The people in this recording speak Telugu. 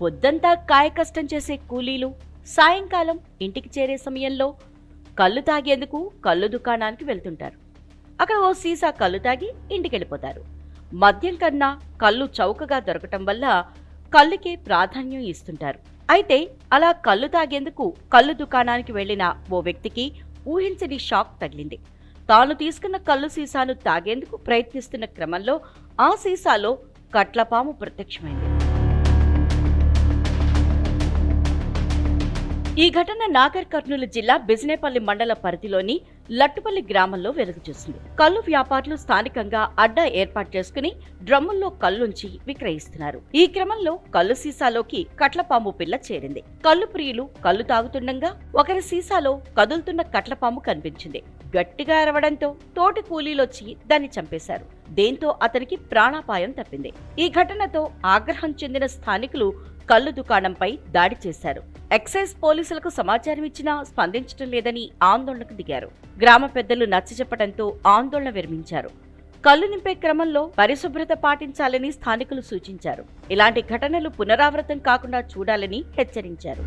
పొద్దంతా కాయ కష్టం చేసే కూలీలు సాయంకాలం ఇంటికి చేరే సమయంలో కళ్ళు తాగేందుకు కళ్ళు దుకాణానికి వెళ్తుంటారు. అక్కడ ఓ సీసా కళ్ళు తాగి ఇంటికి వెళ్ళిపోతారు మద్యం కన్నా కళ్ళు చౌకగా దొరకటం వల్ల కళ్ళుకే ప్రాధాన్యం ఇస్తుంటారు. అయితే అలా కళ్ళు తాగేందుకు కళ్ళు దుకాణానికి వెళ్ళిన ఓ వ్యక్తికి ఊహించని షాక్ తగిలింది. తాను తీసుకున్న కళ్ళు సీసాను తాగేందుకు ప్రయత్నిస్తున్న క్రమంలో ఆ సీసాలో కట్లపాము ప్రత్యక్షమైంది. ఈ ఘటన నాగర్ కర్నూలు జిల్లా బిజినేపల్లి మండల పరిధిలోని లట్టుపల్లి గ్రామంలో వెలుగుచూసింది. కల్లు కళ్ళు వ్యాపారులు స్థానికంగా అడ్డా ఏర్పాటు చేసుకుని డ్రమ్ముల్లో కళ్ళుంచి విక్రయిస్తున్నారు. ఈ క్రమంలో కళ్ళు సీసాలోకి కట్లపాము పిల్ల చేరింది. కళ్ళు ప్రియులు కళ్ళు తాగుతుండగా ఒకరి సీసాలో కదులుతున్న కట్లపాము కనిపించింది. గట్టిగా అరవడంతో తోటి కూలీలొచ్చి దాన్ని చంపేశారు. దీంతో అతనికి ప్రాణాపాయం తప్పింది. ఈ ఘటనతో ఆగ్రహం చెందిన స్థానికులు కళ్ళు దుకాణంపై దాడి చేశారు. ఎక్సైజ్ పోలీసులకు సమాచారం ఇచ్చినా స్పందించడం లేదని ఆందోళనకు దిగారు. గ్రామ పెద్దలు నచ్చ చెప్పడంతో ఆందోళన విరమించారు. కళ్ళు నింపే క్రమంలో పరిశుభ్రత పాటించాలని స్థానికులు సూచించారు. ఇలాంటి ఘటనలు పునరావృతం కాకుండా చూడాలని హెచ్చరించారు.